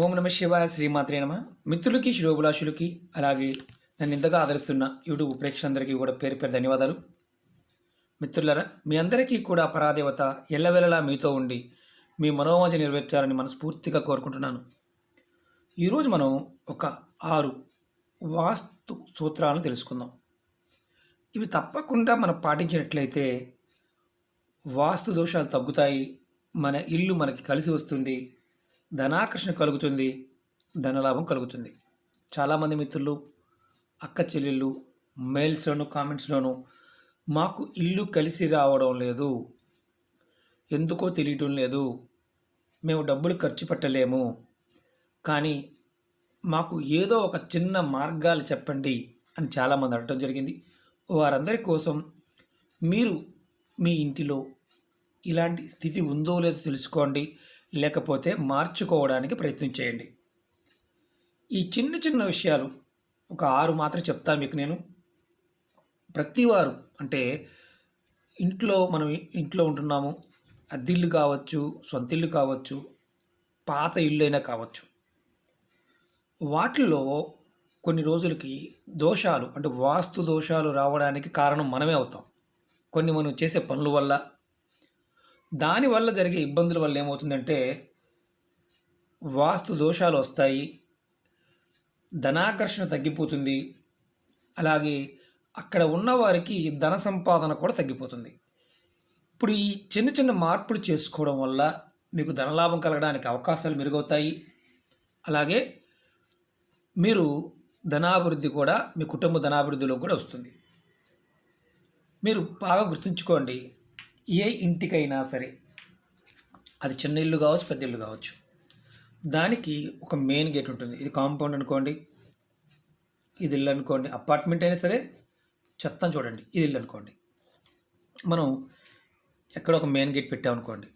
ఓం నమ శివాయ శ్రీమాత్రే నమ. మిత్రులకి శిరోభిలాషులకి అలాగే నన్ను ఇంతగా ఆదరిస్తున్న యూట్యూబ్ ప్రేక్షకులందరికీ కూడా పేరు పేరు ధన్యవాదాలు. మిత్రులరా మీ అందరికీ కూడా పరాదేవత ఎల్లవెల్లలా మీతో ఉండి మీ మనోవాంఛ నెరవేర్చాలని మనస్ఫూర్తిగా కోరుకుంటున్నాను. ఈరోజు మనం ఒక ఆరు వాస్తు సూత్రాలను తెలుసుకుందాం. ఇవి తప్పకుండా మనం పాటించినట్లయితే వాస్తు దోషాలు తగ్గుతాయి మన ఇల్లు మనకి కలిసి వస్తుంది ధనాకర్షణ కలుగుతుంది ధనలాభం కలుగుతుంది. చాలామంది మిత్రులు అక్క చెల్లెళ్ళు మెయిల్స్లోను కామెంట్స్లోను మాకు ఇల్లు కలిసి రావడం లేదు. ఎందుకో తెలియటం లేదు. మేము డబ్బులు ఖర్చు పెట్టలేము. కానీ మాకు ఏదో ఒక చిన్న మార్గాలు చెప్పండి అని చాలామంది అడగడం జరిగింది. వారందరి కోసం మీరు మీ ఇంటిలో ఇలాంటి స్థితి ఉందో లేదో తెలుసుకోండి. లేకపోతే మార్చుకోవడానికి ప్రయత్నం చేయండి. ఈ చిన్న చిన్న విషయాలు ఒక ఆరు మాత్రం చెప్తాను మీకు నేను. ప్రతివారు అంటే ఇంట్లో మనం ఇంట్లో ఉంటున్నాము అద్దిల్లు కావచ్చు సొంత ఇల్లు కావచ్చు పాత ఇల్లు అయినా కావచ్చు. వాటిల్లో కొన్ని రోజులకి దోషాలు అంటే వాస్తు దోషాలు రావడానికి కారణం మనమే అవుతాం. కొన్ని మనం చేసే పనుల వల్ల దానివల్ల జరిగే ఇబ్బందుల వల్ల ఏమవుతుందంటే వాస్తు దోషాలు వస్తాయి ధనాకర్షణ తగ్గిపోతుంది అలాగే అక్కడ ఉన్నవారికి ధన సంపాదన కూడా తగ్గిపోతుంది. ఇప్పుడు ఈ చిన్న చిన్న మార్పులు చేసుకోవడం వల్ల మీకు ధనలాభం కలగడానికి అవకాశాలు మెరుగవుతాయి. అలాగే మీరు ధనాభివృద్ధి కూడా మీ కుటుంబ ధనాభివృద్ధిలో కూడా వస్తుంది. మీరు బాగా గుర్తుంచుకోండి ఏ ఇంటికైనా సరే అది చిన్న ఇల్లు కావచ్చు పెద్ద ఇల్లు కావచ్చు దానికి ఒక మెయిన్ గేట్ ఉంటుంది. ఇది కాంపౌండ్ అనుకోండి ఇది ఇల్లు అనుకోండి అపార్ట్మెంట్ అయినా సరే చెత్తను చూడండి ఇది ఇల్లు అనుకోండి. మనం ఎక్కడ ఒక మెయిన్ గేట్ పెట్టామనుకోండి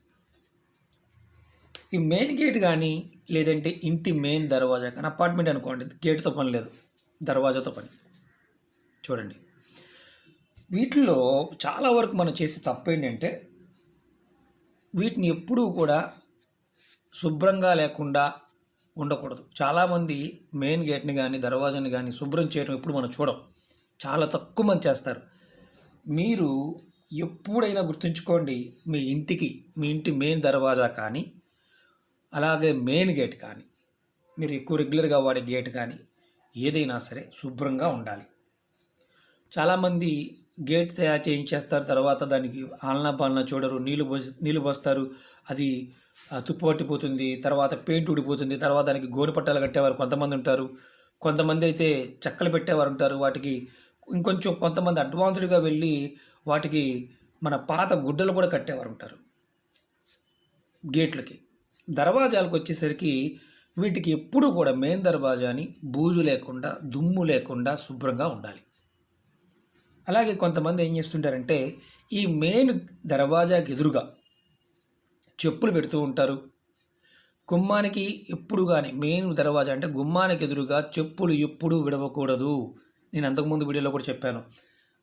ఈ మెయిన్ గేట్ కానీ లేదంటే ఇంటి మెయిన్ దర్వాజా కానీ అపార్ట్మెంట్ అనుకోండి గేట్తో పని లేదు దర్వాజాతో పని. చూడండి. వీటిలో చాలా వరకు మనం చేసే తప్పు ఏంటంటే వీటిని ఎప్పుడూ కూడా శుభ్రంగా లేకుండా ఉండకూడదు. చాలామంది మెయిన్ గేట్ని కానీ దర్వాజాని కానీ శుభ్రం చేయడం ఎప్పుడు మనం చూడం. చాలా తక్కువ మంది చేస్తారు. మీరు ఎప్పుడైనా గుర్తుంచుకోండి మీ ఇంటికి మీ ఇంటి మెయిన్ దర్వాజా కానీ అలాగే మెయిన్ గేట్ కానీ మీరు ఎక్కువ రెగ్యులర్గా వాడే గేట్ కానీ ఏదైనా సరే శుభ్రంగా ఉండాలి. చాలామంది గేట్ తయారు చేయించేస్తారు తర్వాత దానికి ఆలనా పాలన చూడరు నీళ్ళు పోసి నీళ్ళు పోస్తారు అది తుప్పు పట్టిపోతుంది తర్వాత పెయింట్ ఊడిపోతుంది తర్వాత దానికి గోరు పట్టాలు కట్టేవారు కొంతమంది ఉంటారు. కొంతమంది అయితే చెక్కలు పెట్టేవారు ఉంటారు వాటికి ఇంకొంచెం కొంతమంది అడ్వాన్స్డ్గా వెళ్ళి వాటికి మన పాత గుడ్డలు కూడా కట్టేవారు ఉంటారు గేట్లకి. దర్వాజాలకు వచ్చేసరికి వీటికి ఎప్పుడూ కూడా మెయిన్ దర్వాజాని బూజు లేకుండా దుమ్ము లేకుండా శుభ్రంగా ఉండాలి. అలాగే కొంతమంది ఏం చేస్తుంటారంటే ఈ మెయిన్ దర్వాజాకి ఎదురుగా చెప్పులు పెడుతూ ఉంటారు. గుమ్మానికి ఎప్పుడు కానీ మెయిన్ దర్వాజా అంటే గుమ్మానికి ఎదురుగా చెప్పులు ఎప్పుడూ విడవకూడదు. నేను అంతకుముందు వీడియోలో కూడా చెప్పాను.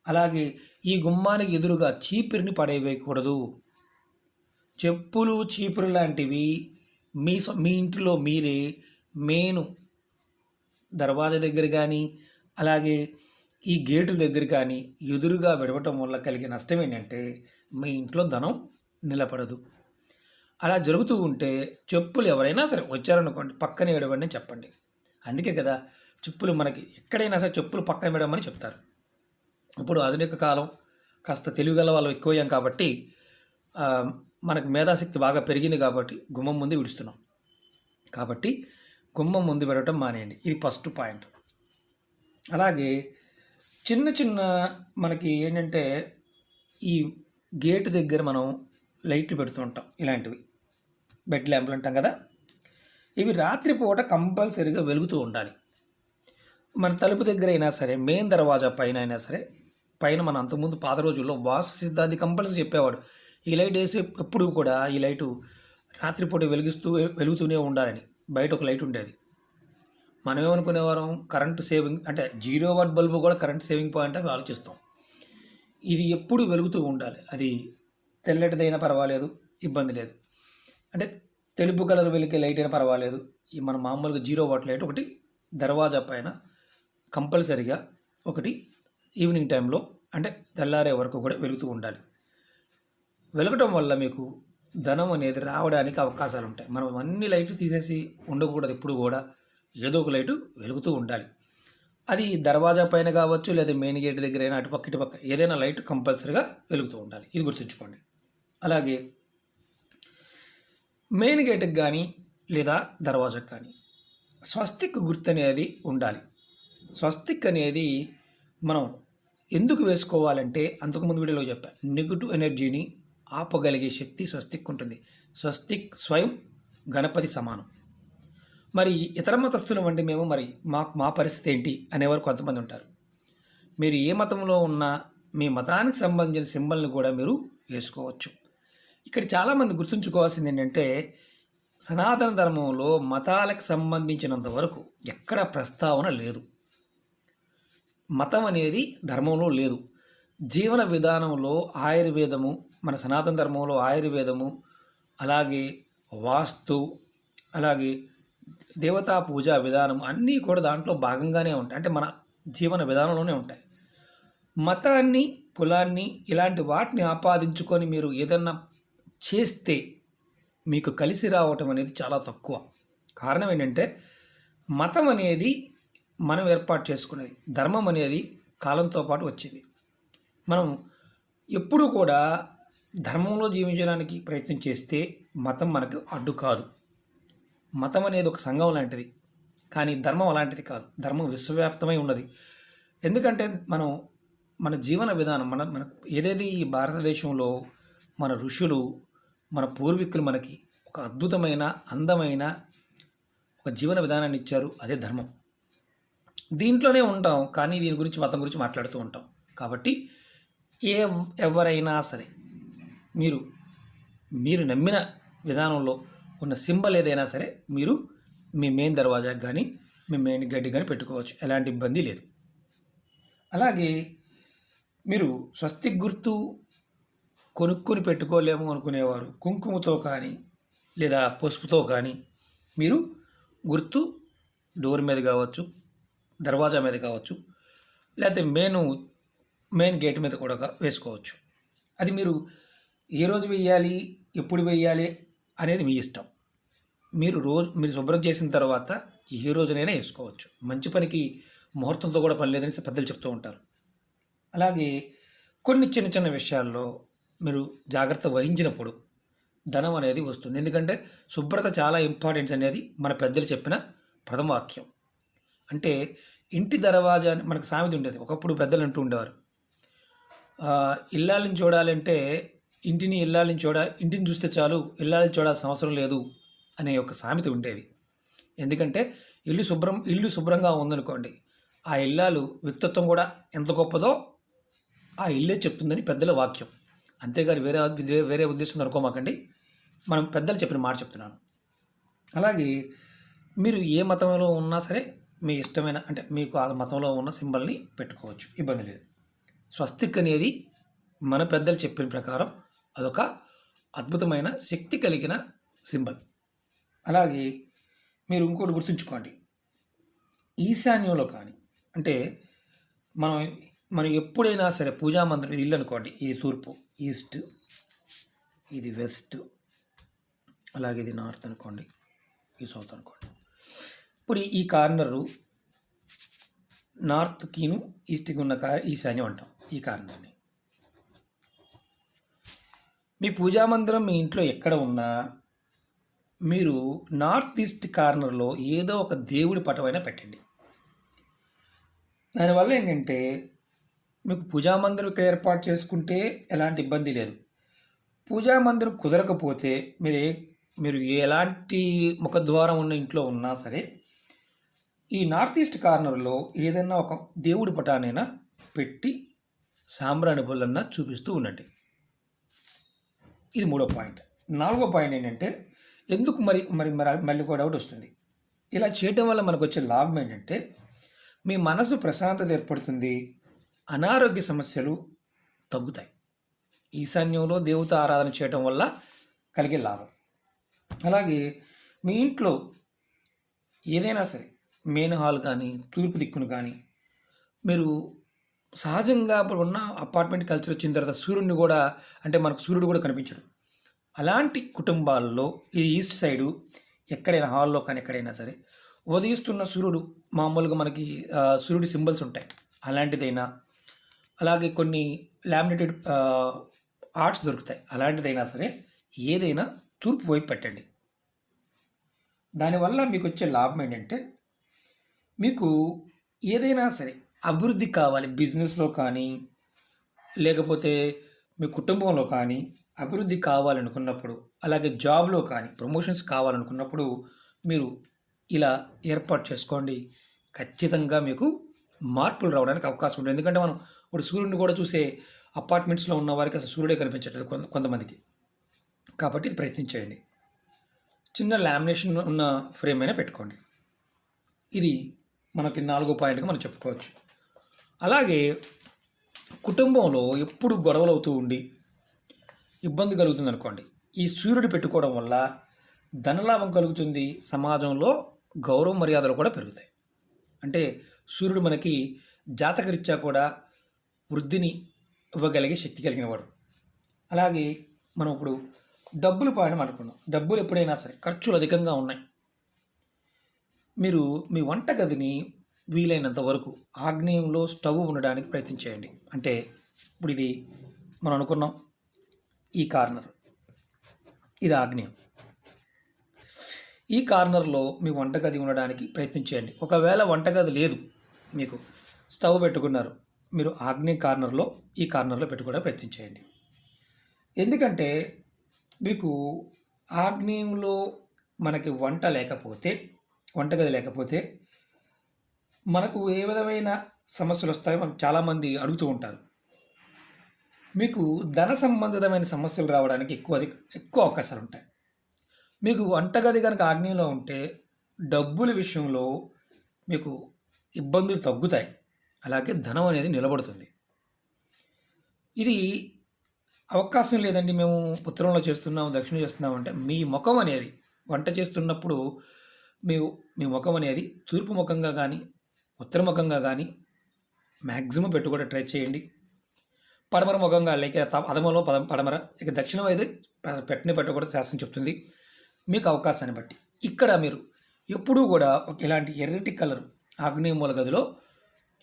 అలాగే ఈ గుమ్మానికి ఎదురుగా చీపిరిని పడేయకూడదు చెప్పులు చీపురు లాంటివి మీ మీ ఇంటిలో మీరే మెయిన్ దర్వాజా దగ్గర కానీ అలాగే ఈ గేటు దగ్గర కానీ ఎదురుగా విడవటం వల్ల కలిగే నష్టం ఏంటంటే మీ ఇంట్లో ధనం నిలబడదు. అలా జరుగుతూ ఉంటే చెప్పులు ఎవరైనా సరే వచ్చారనుకోండి పక్కనే విడవండి చెప్పండి. అందుకే కదా చెప్పులు మనకి ఎక్కడైనా సరే చెప్పులు పక్కన విడమని చెప్తారు. ఇప్పుడు ఆధునిక కాలం కాస్త తెలివిగల వాళ్ళు ఎక్కువయ్యాం కాబట్టి మనకు మేధాశక్తి బాగా పెరిగింది కాబట్టి గుమ్మం ముందు విడుస్తున్నాం. కాబట్టి గుమ్మం ముందు విడవటం మానేయండి. ఇది ఫస్ట్ పాయింట్. అలాగే చిన్న చిన్న మనకి ఏంటంటే ఈ గేట్ దగ్గర మనం లైట్లు పెడుతూ ఉంటాం ఇలాంటివి. బెడ్ ల్యాంపులు అంటాం కదా. ఇవి రాత్రిపూట కంపల్సరీగా వెలుగుతూ ఉండాలి. మన తలుపు దగ్గర అయినా సరే మెయిన్ దర్వాజా పైన అయినా సరే పైన మన అంతకుముందు పాత రోజుల్లో వాస్తు సిద్ధాంతి కంపల్సరీ చెప్పేవాడు. ఈ లైట్ వేసి ఎప్పుడు కూడా ఈ లైటు రాత్రిపూట వెలిగిస్తూ వెలుగుతూనే ఉండాలని. బయట ఒక లైట్ ఉండేది. మనం ఏమనుకునేవారం కరెంటు సేవింగ్ అంటే జీరో వాట్ బల్బు కూడా కరెంట్ సేవింగ్ పాయింట్ అని ఆలోచిస్తాం. ఇది ఎప్పుడు వెలుగుతూ ఉండాలి. అది తెల్లటిదైనా పర్వాలేదు ఇబ్బంది లేదు. అంటే తెలుపు కలర్ వెలికే లైట్ అయినా పర్వాలేదు. ఈ మన మామూలుగా జీరో వాట్ లైట్ ఒకటి దర్వాజా పైన కంపల్సరిగా ఒకటి ఈవినింగ్ టైంలో అంటే తెల్లారే వరకు కూడా వెలుగుతూ ఉండాలి. వెలగటం వల్ల మీకు ధనం అనేది రావడానికి అవకాశాలు ఉంటాయి మనం అన్ని లైట్లు తీసేసి ఉండకూడదు ఎప్పుడు కూడా. ఏదో ఒక లైటు వెలుగుతూ ఉండాలి. అది దర్వాజా పైన కావచ్చు లేదా మెయిన్ గేట్ దగ్గర అయినా అటుపక్క ఇటుపక్క ఏదైనా లైట్ కంపల్సరీగా వెలుగుతూ ఉండాలి. ఇది గుర్తుంచుకోండి. అలాగే మెయిన్ గేట్కి కానీ లేదా దర్వాజకు కానీ స్వస్తిక్ గుర్తు అనేది ఉండాలి. స్వస్తిక్ అనేది మనం ఎందుకు వేసుకోవాలంటే అంతకుముందు వీడియోలో చెప్పాను నెగిటివ్ ఎనర్జీని ఆపగలిగే శక్తి స్వస్తిక్ ఉంటుంది. స్వస్తిక్ స్వయం గణపతి సమానం. మరి ఇతర మతస్థులు వంటి మేము మరి మా మా పరిస్థితి ఏంటి అనేవారు కొంతమంది ఉంటారు. మీరు ఏ మతంలో ఉన్నా మీ మతానికి సంబంధించిన సింబల్ని కూడా మీరు వేసుకోవచ్చు. ఇక్కడ చాలామంది గుర్తుంచుకోవాల్సింది ఏంటంటే సనాతన ధర్మంలో మతాలకు సంబంధించినంత వరకు ఎక్కడ ప్రస్తావన లేదు. మతం అనేది ధర్మంలో లేదు. జీవన విధానంలో ఆయుర్వేదము మన సనాతన ధర్మంలో ఆయుర్వేదము అలాగే వాస్తు అలాగే దేవతా పూజా విధానం అన్నీ కూడా దాంట్లో భాగంగానే ఉంటాయి. అంటే మన జీవన విధానంలోనే ఉంటాయి. మతాన్ని కులాన్ని ఇలాంటి వాటిని ఆపాదించుకొని మీరు ఏదన్నా చేస్తే మీకు కలిసి రావటం అనేది చాలా తక్కువ. కారణం ఏంటంటే మతం అనేది మనం ఏర్పాటు చేసుకునేది ధర్మం అనేది కాలంతో పాటు వచ్చింది. మనం ఎప్పుడూ కూడా ధర్మంలో జీవించడానికి ప్రయత్నం చేస్తే మతం మనకు అడ్డు కాదు. మతం అనేది ఒక సంఘం లాంటిది. కానీ ధర్మం అలాంటిది కాదు. ధర్మం విశ్వవ్యాప్తమై ఉన్నది. ఎందుకంటే మనం మన జీవన విధానం మన మన ఏదేది ఈ భారతదేశంలో మన ఋషులు మన పూర్వీకులు మనకి ఒక అద్భుతమైన అందమైన ఒక జీవన విధానాన్ని ఇచ్చారు. అదే ధర్మం. దీంట్లోనే ఉంటాం. కానీ దీని గురించి మతం గురించి మాట్లాడుతూ ఉంటాం. కాబట్టి ఏ ఎవరైనా సరే మీరు మీరు నమ్మిన విధానంలో ఉన్న సింబల్ ఏదైనా సరే మీరు మీ మెయిన్ దర్వాజాకి కానీ మీ మెయిన్ గడ్డి కానీ పెట్టుకోవచ్చు. ఎలాంటి ఇబ్బంది లేదు. అలాగే మీరు స్వస్తిక్ గుర్తు కొనుక్కొని పెట్టుకోలేము అనుకునేవారు. కుంకుమతో కానీ లేదా పసుపుతో కానీ మీరు గుర్తు డోర్ మీద కావచ్చు దర్వాజా మీద కావచ్చు లేకపోతే మెయిన్ మెయిన్ గేట్ మీద కూడా వేసుకోవచ్చు. అది మీరు ఏ రోజు వేయాలి ఎప్పుడు వేయాలి అనేది మీ ఇష్టం. మీరు రోజు మీరు శుభ్రం చేసిన తర్వాత ఏ రోజునైనా వేసుకోవచ్చు. మంచి పనికి ముహూర్తంతో కూడా పని లేదని పెద్దలు చెప్తూ ఉంటారు. అలాగే కొన్ని చిన్న చిన్న విషయాల్లో మీరు జాగ్రత్త వహించినప్పుడు ధనం అనేది వస్తుంది. ఎందుకంటే శుభ్రత చాలా ఇంపార్టెన్స్ అనేది మన పెద్దలు చెప్పిన ప్రథమ వాక్యం. అంటే ఇంటి దర్వాజా అని మనకు సామెత ఉండేది. ఒకప్పుడు పెద్దలు అంటూ ఉండేవారు. ఆ, ఇల్లాలని చూడాలంటే ఇంటిని ఇల్లాలని చూడ ఇంటిని చూస్తే చాలు ఇల్లాలని చూడాల్సిన అవసరం లేదు అనే ఒక సామెత ఉండేది. ఎందుకంటే ఇల్లు శుభ్రం ఇల్లు శుభ్రంగా ఉందనుకోండి ఆ ఇల్లాలు వ్యక్తిత్వం కూడా ఎంత గొప్పదో ఆ ఇల్లే చెప్తుందని పెద్దల వాక్యం. అంతేగాని వేరే వేరే ఉద్దేశం అనుకోమాకండి మనం పెద్దలు చెప్పిన మాట చెప్తున్నాను. అలాగే మీరు ఏ మతంలో ఉన్నా సరే మీ ఇష్టమైన అంటే మీకు ఆ మతంలో ఉన్న సింబల్ని పెట్టుకోవచ్చు. ఇబ్బంది లేదు. స్వస్తిక్ అనేది మన పెద్దలు చెప్పిన ప్రకారం అదొక అద్భుతమైన శక్తి కలిగిన సింబల్. అలాగే మీరు ఇంకోటి గుర్తుంచుకోండి. ఈశాన్యంలో కానీ అంటే మనం మనం ఎప్పుడైనా సరే పూజా మందిరం ఇది ఇల్లు అనుకోండి ఇది తూర్పు ఈస్ట్ ఇది వెస్ట్ అలాగే ఇది నార్త్ అనుకోండి ఇది సౌత్ అనుకోండి. ఇప్పుడు ఈ కార్నరు నార్త్కిను ఈస్ట్కి ఉన్న కా ఈశాన్యం అంటాం ఈ కార్నర్ని. మీ పూజా మందిరం మీ ఇంట్లో ఎక్కడ ఉన్నా మీరు నార్త్ ఈస్ట్ కార్నర్లో ఏదో ఒక దేవుడి పటమైనా పెట్టండి. దానివల్ల ఏంటంటే మీకు పూజా మందిరం ఇక్కడ ఏర్పాటు చేసుకుంటే ఎలాంటి ఇబ్బంది లేదు. పూజా మందిరం కుదరకపోతే మీరు ఏ మీరు ఎలాంటి ముఖద్వారం ఉన్న ఇంట్లో ఉన్నా సరే ఈ నార్త్ ఈస్ట్ కార్నర్లో ఏదైనా ఒక దేవుడి పటానైనా పెట్టి సాంబ్రాణి బొల్లన్నా చూపిస్తూ ఉండండి. ఇది మూడో పాయింట్. నాలుగో పాయింట్ ఏంటంటే ఎందుకు మరి మరి మరి మళ్ళీ కూడా డౌట్ వస్తుంది. ఇలా చేయడం వల్ల మనకు వచ్చే లాభం ఏంటంటే మీ మనసు ప్రశాంతత ఏర్పడుతుంది అనారోగ్య సమస్యలు తగ్గుతాయి. ఈశాన్యంలో దేవత ఆరాధన చేయటం వల్ల కలిగే లాభం. అలాగే మీ ఇంట్లో ఏదైనా సరే మెయిన్ హాల్ కానీ తూర్పు దిక్కును కానీ మీరు సహజంగా ఇప్పుడు ఉన్న అపార్ట్మెంట్ కల్చర్ వచ్చిన తర్వాత సూర్యుడిని కూడా అంటే మనకు సూర్యుడు కూడా కనిపించడు. అలాంటి కుటుంబాల్లో ఈ ఈస్ట్ సైడు ఎక్కడైనా హాల్లో కానీ ఎక్కడైనా సరే ఉదయిస్తున్న సూర్యుడు మామూలుగా మనకి సూర్యుడి సింబల్స్ ఉంటాయి. అలాంటిదైనా అలాగే కొన్ని లామినేటెడ్ ఆర్ట్స్ దొరుకుతాయి. అలాంటిదైనా సరే ఏదైనా తూర్పు వైపు పెట్టండి. దానివల్ల మీకు వచ్చే లాభం ఏంటంటే మీకు ఏదైనా సరే అభివృద్ధి కావాలి బిజినెస్లో కానీ లేకపోతే మీ కుటుంబంలో కానీ అభివృద్ధి కావాలనుకున్నప్పుడు అలాగే జాబ్లో కానీ ప్రమోషన్స్ కావాలనుకున్నప్పుడు మీరు ఇలా ఏర్పాటు చేసుకోండి. ఖచ్చితంగా మీకు మార్పులు రావడానికి అవకాశం ఉంటుంది. ఎందుకంటే మనం ఇప్పుడు సూర్యుడిని కూడా చూసే అపార్ట్మెంట్స్లో ఉన్న వారికి అసలు సూర్యుడే కనిపించట్లేదు కొంత కొంతమందికి. కాబట్టి ఇది ప్రయత్నించేయండి. చిన్న లామినేషన్ ఉన్న ఫ్రేమ్ అయినా పెట్టుకోండి. ఇది మనకి నాలుగో పాయింట్గా మనం చెప్పుకోవచ్చు. అలాగే కుటుంబంలో ఎప్పుడు గొడవలు అవుతూ ఉండి ఇబ్బంది కలుగుతుంది అనుకోండి ఈ సూర్యుడు పెట్టుకోవడం వల్ల ధనలాభం కలుగుతుంది సమాజంలో గౌరవ మర్యాదలు కూడా పెరుగుతాయి. అంటే సూర్యుడు మనకి జాతకరీత్యా కూడా వృద్ధిని ఇవ్వగలిగే శక్తి కలిగిన వాడు. అలాగే మనం ఇప్పుడు డబ్బులు పాయడం అనుకున్నాం. డబ్బులు ఎప్పుడైనా సరే ఖర్చులు అధికంగా ఉన్నాయి. మీరు మీ వంటగదిని వీలైనంత వరకు ఆగ్నేయంలో స్టవ్ ఉండడానికి ప్రయత్నించేయండి అంటే ఇప్పుడు ఇది మనం అనుకున్నాం ఈ కార్నర్. ఇది ఆగ్నేయం. ఈ కార్నర్లో మీ వంటగది ఉండడానికి ప్రయత్నించేయండి ఒకవేళ వంటగది లేదు మీకు స్టవ్ పెట్టుకున్నారు మీరు ఆగ్నేయ కార్నర్లో ఈ కార్నర్లో పెట్టుకోవడానికి ప్రయత్నించేయండి ఎందుకంటే మీకు ఆగ్నేయంలో మనకి వంట లేకపోతే వంటగది లేకపోతే మనకు ఏ విధమైన సమస్యలు వస్తాయో మనకు చాలామంది అడుగుతూ ఉంటారు. మీకు ధన సంబంధితమైన సమస్యలు రావడానికి ఎక్కువ అధిక ఎక్కువ అవకాశాలు ఉంటాయి. మీకు వంటగది కనుక ఆగ్నేయంలో ఉంటే డబ్బుల విషయంలో మీకు ఇబ్బందులు తగ్గుతాయి. అలాగే ధనం అనేది నిలబడుతుంది. ఇది అవకాశం లేదండి. మేము ఉత్తరంలో చేస్తున్నాము దక్షిణ చేస్తున్నాం అంటే మీ ముఖం అనేది వంట చేస్తున్నప్పుడు మీ మీ ముఖం అనేది తూర్పు ముఖంగా కానీ ఉత్తర ముఖంగా కానీ మ్యాక్సిమం పెట్టుకోవడం ట్రై చేయండి. పడమర ముఖంగా లేక త- అధమంలో పదం పడమర ఇక దక్షిణం అయితే పెట్టిన పెట్టని పెట్టకూడదు శాస్త్రం చెప్తుంది. మీకు అవకాశాన్ని బట్టి. ఇక్కడ మీరు ఎప్పుడూ కూడా ఒక ఇలాంటి ఎర్రటి కలర్ ఆగ్నేయమూల గదిలో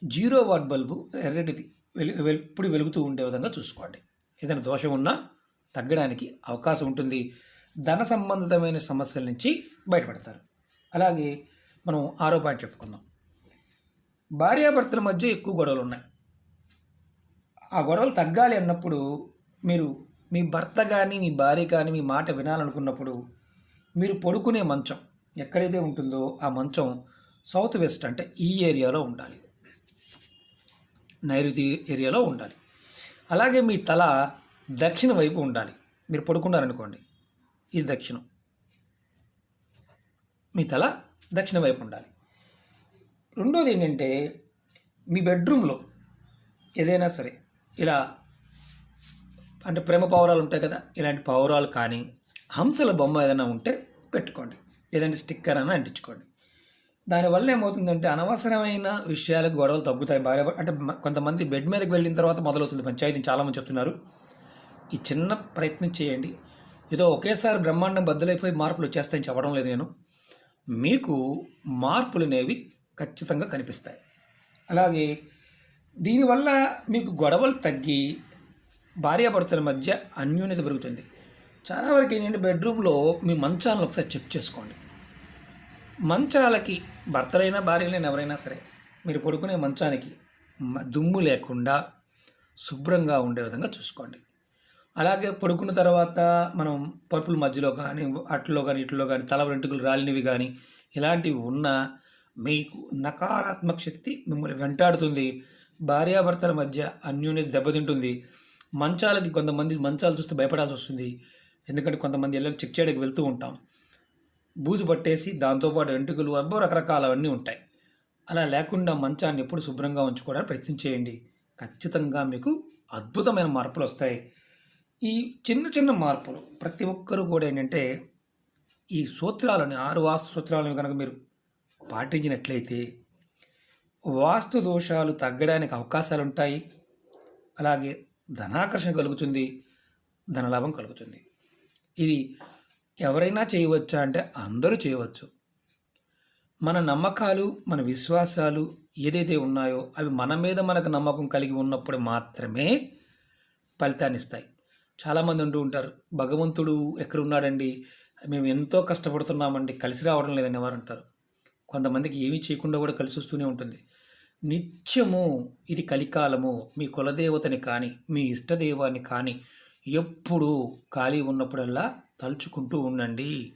జీరో వాట్ బల్బు ఎర్రటిది వెలు ఎప్పుడు వెలుగుతూ ఉండే విధంగా చూసుకోండి. ఏదైనా దోషం ఉన్నా తగ్గడానికి అవకాశం ఉంటుంది. ధన సంబంధితమైన సమస్యల నుంచి బయటపడతారు. అలాగే మనం ఆరో పాయింట్ చెప్పుకుందాం. భార్యాభర్తల మధ్య ఎక్కువ గొడవలు ఉన్నాయి ఆ గొడవలు తగ్గాలి అన్నప్పుడు మీరు మీ భర్త కానీ మీ భార్య కానీ మీ మాట వినాలనుకున్నప్పుడు మీరు పడుకునే మంచం ఎక్కడైతే ఉంటుందో ఆ మంచం సౌత్ వెస్ట్ అంటే ఈ ఏరియాలో ఉండాలి. నైరుతి ఏరియాలో ఉండాలి. అలాగే మీ తల దక్షిణ వైపు ఉండాలి. మీరు పడుకున్నారనుకోండి ఇది దక్షిణం. మీ తల దక్షిణ వైపు ఉండాలి. రెండోది ఏంటంటే మీ బెడ్రూమ్లో ఏదైనా సరే ఇలా అంటే ప్రేమ పావురాలు ఉంటాయి కదా ఇలాంటి పావురాలు కానీ హంసల బొమ్మ ఏదైనా ఉంటే పెట్టుకోండి. లేదంటే స్టిక్కర్ అని అంటించుకోండి. దానివల్ల ఏమవుతుందంటే అనవసరమైన విషయాలకు గొడవలు తగ్గుతాయి. భార్య అంటే కొంతమంది బెడ్ మీదకి వెళ్ళిన తర్వాత మొదలవుతుంది. పంచాయతీని చాలామంది చెప్తున్నారు. ఈ చిన్న ప్రయత్నం చేయండి. ఏదో ఒకేసారి బ్రహ్మాండం బద్దలైపోయి మార్పులు వచ్చేస్తాయని చెప్పడం లేదు నేను. మీకు మార్పులు అనేవి ఖచ్చితంగా కనిపిస్తాయి. అలాగే దీనివల్ల మీకు గొడవలు తగ్గి భార్యాభర్తల మధ్య అన్యోన్యత పెరుగుతుంది. చాలా వరకు ఏంటంటే బెడ్రూమ్లో మీ మంచాలను ఒకసారి చెక్ చేసుకోండి. మంచాలకి భర్తలైనా భార్యలైనా ఎవరైనా సరే మీరు పడుకునే మంచానికి దుమ్ము లేకుండా శుభ్రంగా ఉండే విధంగా చూసుకోండి. అలాగే పడుకున్న తర్వాత మనం పరుపుల మధ్యలో కానీ అట్లో కానీ ఇట్లో కానీ తల వెంట్రుకలు రాలినవి కానీ ఇలాంటివి ఉన్నా మీకు నకారాత్మక శక్తి మిమ్మల్ని వెంటాడుతుంది. భార్యాభర్తల మధ్య అన్యోన్యత దెబ్బతింటుంది. మంచాలకి కొంతమంది మంచాలు చూస్తే భయపడాల్సి వస్తుంది. ఎందుకంటే కొంతమంది ఇళ్ళకి చెక్ చేయడానికి వెళ్తూ ఉంటాం. బూజు పట్టేసి దాంతోపాటు వెంట్రుకలు అబ్బో రకరకాలవన్నీ ఉంటాయి. అలా లేకుండా మంచాన్ని ఎప్పుడు శుభ్రంగా ఉంచుకోవడానికి ప్రయత్నం చేయండి. ఖచ్చితంగా మీకు అద్భుతమైన మార్పులు వస్తాయి. ఈ చిన్న చిన్న మార్పులు ప్రతి ఒక్కరూ కూడా ఏంటంటే ఈ సూత్రాలని ఆరు వాస్తు సూత్రాలను కనుక మీరు పాటించినట్లయితే వాస్తు దోషాలు తగ్గడానికి అవకాశాలు ఉంటాయి అలాగే ధనాకర్షణ కలుగుతుంది ధనలాభం కలుగుతుంది. ఇది ఎవరైనా చేయవచ్చా అంటే అందరూ చేయవచ్చు. మన నమ్మకాలు మన విశ్వాసాలు ఏదైతే ఉన్నాయో అవి మన మీద మనకు నమ్మకం కలిగి ఉన్నప్పుడు మాత్రమే ఫలితాన్ని ఇస్తాయి. చాలామంది ఉంటూ ఉంటారు భగవంతుడు ఎక్కడున్నాడండి? మేము ఎంతో కష్టపడుతున్నామండి కలిసి రావడం లేదని వారు అంటారు. కొంతమందికి ఏమీ చేయకుండా కూడా కలిసి వస్తూనే ఉంటుంది. నిత్యము ఇది కలికాలము. మీ కులదేవతని కానీ మీ ఇష్టదేవాన్ని కానీ ఎప్పుడు ఖాళీ ఉన్నప్పుడల్లా తలుచుకుంటూ ఉండండి.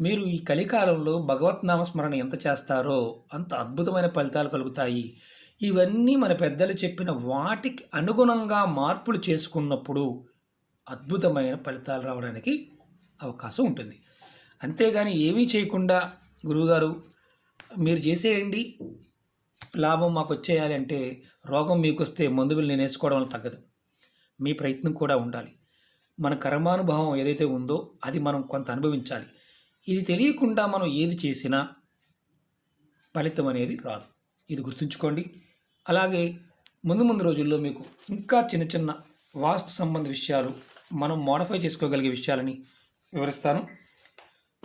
మీరు ఈ కలికాలంలో భగవత్ నామస్మరణ ఎంత చేస్తారో అంత అద్భుతమైన ఫలితాలు కలుగుతాయి. ఇవన్నీ మన పెద్దలు చెప్పిన వాటికి అనుగుణంగా మార్పులు చేసుకున్నప్పుడు అద్భుతమైన ఫలితాలు రావడానికి అవకాశం ఉంటుంది. అంతేగాని ఏమీ చేయకుండా గురువుగారు మీరు చేసేయండి లాభం మాకు వచ్చేయాలి అంటే రోగం మీకు వస్తే మందులు నేను వేసుకోవడం వల్ల తగ్గదు. మీ ప్రయత్నం కూడా ఉండాలి. మన కర్మానుభవం ఏదైతే ఉందో అది మనం కొంత అనుభవించాలి. ఇది తెలియకుండా మనం ఏది చేసినా ఫలితం అనేది రాదు. ఇది గుర్తుంచుకోండి. అలాగే ముందు ముందు రోజుల్లో మీకు ఇంకా చిన్న చిన్న వాస్తు సంబంధ విషయాలు మనం మోడిఫై చేసుకోగలిగే విషయాలని వివరిస్తాను.